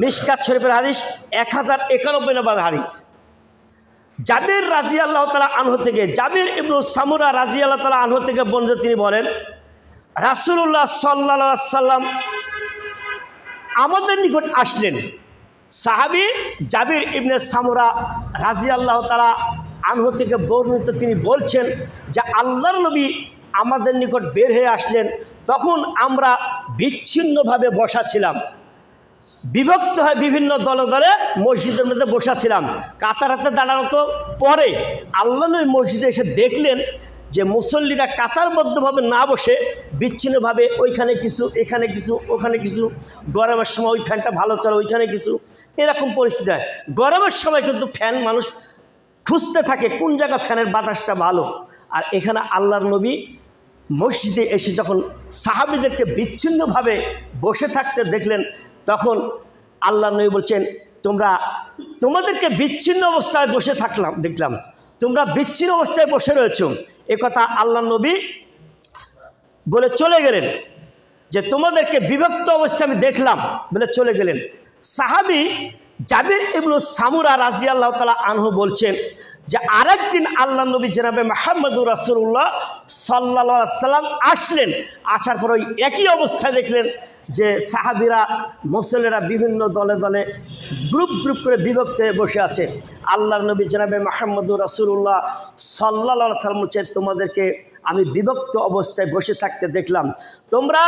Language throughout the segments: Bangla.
মিসকাত শরীফের হাদিস এক হাজার একানব্বই নম্বর হাদিস। জাবির রাজি আল্লাহ তালা আনহ থেকে, জাবির ইবনু সামুরা রাজি আল্লাহ তালা আনহ থেকে বন্ধু তিনি বলেন রাসুল্লাহ সাল্লা সাল্লাম আমাদের নিকট আসলেন। সাহাবি জাবির ইবনে সামুরা রাজি আল্লাহ তালা আনহ থেকে বর্ণিত তিনি বলছেন যে, আল্লাহর নবী আমাদের নিকট বের হয়ে আসলেন, তখন আমরা বিচ্ছিন্নভাবে বসা ছিলাম। বিভক্ত হয় বিভিন্ন দলে দলে মসজিদের মধ্যে বসা ছিলাম কাতারাতে দাঁড়ানো তো পরে আল্লাহ নবী মসজিদে এসে দেখলেন যে মুসল্লিরা কাতারবদ্ধভাবে না বসে বিচ্ছিন্নভাবে ওইখানে কিছু, এখানে কিছু, ওখানে কিছু, গরমের সময় ওই ফ্যানটা ভালো চলে, ওইখানে কিছু, এরকম পরিস্থিতি হয়। গরমের সময় কিন্তু ফ্যান মানুষ খুঁজতে থাকে কোন জায়গা ফ্যানের বাতাসটা ভালো। আর এখানে আল্লাহর নবী মসজিদে এসে যখন সাহাবিদেরকে বিচ্ছিন্নভাবে বসে থাকতে দেখলেন তখন আল্লাহ নবী বলছেন, তোমরা তোমাদেরকে বিচ্ছিন্ন অবস্থায় বসে থাকলাম, দেখলাম। তোমরা বিচ্ছিন্ন অবস্থায় বসে রয়েছ। এ কথা আল্লাহ নবী বলে চলে গেলেন। যে তোমাদেরকে বিভক্ত অবস্থায় আমি দেখলাম বলে চলে গেলেন। সাহাবি জাবির ইবনু সামুরা রাজি আল্লাহ তালা আনহু বলছেন যে আরেকদিন আল্লাহ নবী জেনাবে মাহমুদুর রাসুল্লাহ সাল্লা সাল্লাম আসলেন। আসার পর ওই একই অবস্থায় দেখলেন যে সাহাবিরা মুসলেরা বিভিন্ন দলে দলে গ্রুপ গ্রুপ করে বিভক্ত হয়ে বসে আছে। আল্লাহর নবী জেনাবে মাহমুদুর রাসুল্লাহ সাল্লা সাল্লাম হচ্ছে, তোমাদেরকে আমি বিভক্ত অবস্থায় বসে থাকতে দেখলাম। তোমরা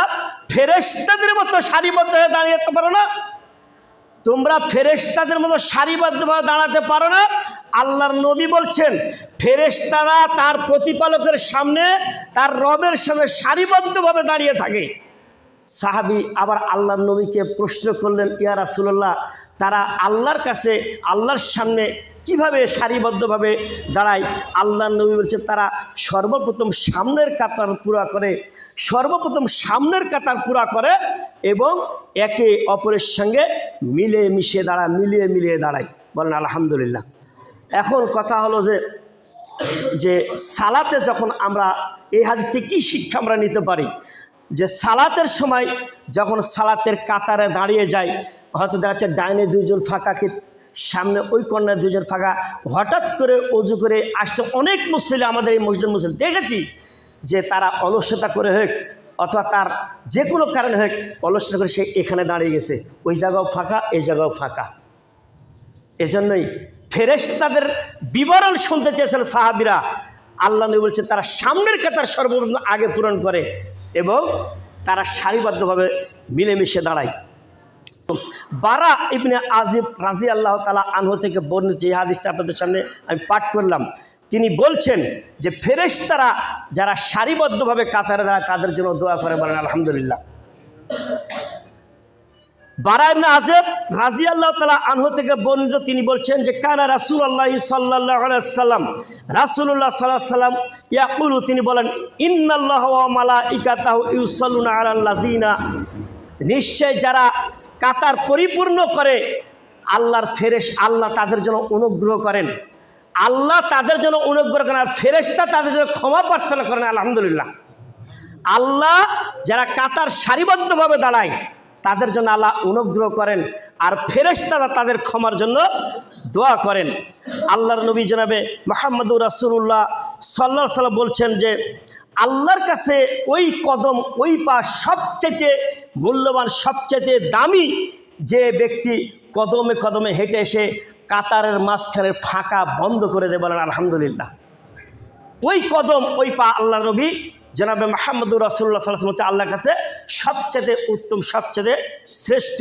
ফেরেস্তাদের মতো সারিবদ্ধ হয়ে দাঁড়িয়ে পারো না। তোমরা ফেরেশতাদের মতো সারিবদ্ধভাবে দাঁড়াতে পারো না। আল্লাহর নবী বলছেন, ফেরেশতারা তার প্রতিপালকের সামনে তার রবের সামনে সারিবদ্ধভাবে দাঁড়িয়ে থাকে। সাহাবি আবার আল্লাহর নবীকে প্রশ্ন করলেন, ইয়া রাসুল্লাহ তারা আল্লাহর কাছে, আল্লাহর সামনে কীভাবে সারিবদ্ধভাবে দাঁড়ায়? আল্লাহর নবী বলছে, তারা সর্বপ্রথম সামনের কাতার পুরা করে, সর্বপ্রথম সামনের কাতার পুরা করে এবং একে অপরের সঙ্গে মিলে মিশে দাঁড়ায়, মিলিয়ে মিলিয়ে দাঁড়ায়। বলেন, আলহামদুলিল্লাহ। এখন কথা হলো যে যে সালাতে যখন আমরা এই হাদিসে কী শিক্ষা আমরা নিতে পারি? যে সালাতের সময় যখন সালাতের কাতারে দাঁড়িয়ে যায়, হয়তো দেখা যাচ্ছে ডাইনে দুইজন ফাঁকাকে সামনে ওই কর্নার দুজন ফাঁকা, হঠাৎ করে অজু করে আসছে অনেক মুসলিম আমাদের এই মসজিদ। মুসলিম দেখেছি যে তারা অলসতা করে হোক অথবা তার যে কোনো কারণে হোক অলসতা করে সে এখানে দাঁড়িয়ে গেছে। ওই জায়গাও ফাঁকা, এই জায়গাও ফাঁকা। এজন্যই ফেরেশতাদের বিবরণ শুনতে চেয়েছেন সাহাবিরা। আল্লাহ নবী বলছে তারা সামনের কাতার সর্বপ্রথম আগে পূরণ করে এবং তারা সারিবদ্ধভাবে মিলেমিশে দাঁড়ায়। বারা ইবনে আজিব রাজি আল্লাহ তালা আনহ থেকে বর্ণিত যে হাদিসটা আপনাদের সামনে আমি পাঠ করলাম। তিনি বলছেন যে, ফেরেশতারা যারা সারিবদ্ধভাবে কাতারে দাঁড়ায়, তাদের জন্য দোয়া করে বলেন, আলহামদুলিল্লাহ। বারা ইবনে আজেব রাজি আল্লাহ তালা আনহ থেকে বর্ণিত তিনি বলছেন যে, কানা রাসুল আল্লাহ সাল্লাম রাসুল্লাহ সাল্লাহ সাল্লাম ইয়াকুলু তিনি বলেন, ইন্নাল্লাহ মালা ইকাতাহ ইউসাল্লুনা আল্লাহ নিশ্চয় যারা কাতার পরিপূর্ণ করে, আল্লাহর ফেরেশ, আল্লাহ তাদের জন্য অনুগ্রহ করেন। আল্লাহ তাদের জন্য অনুগ্রহ করেন আর ফেরেশতা তাদের জন্য ক্ষমা প্রার্থনা করেন, আলহামদুলিল্লাহ। আল্লাহ যারা কাতার সারিবদ্ধভাবে দাঁড়ায় তাদের জন্য আল্লাহ অনুগ্রহ করেন আর ফেরেশতারা তাদের ক্ষমার জন্য দোয়া করেন। আল্লাহর নবী জানাবে মোহাম্মদুর রাসুল্লাহ সাল্লাহ সাল্লাম বলছেন যে, আল্লাহর কাছে ওই কদম, ওই পা সবচেয়ে মূল্যবান সবচেয়ে দামি যে ব্যক্তি কদমে কদমে হেঁটে এসে কাতারের মাঝখানের ফাঁকা বন্ধ করে দেবেন আলহামদুলিল্লাহ। ওই কদম, ওই পা আল্লাহ নবী জনাবে মাহমুদুর রাসুল্লাহ সাল্লাম হচ্ছে আল্লাহর কাছে সবচেয়ে উত্তম সবচেয়ে শ্রেষ্ঠ।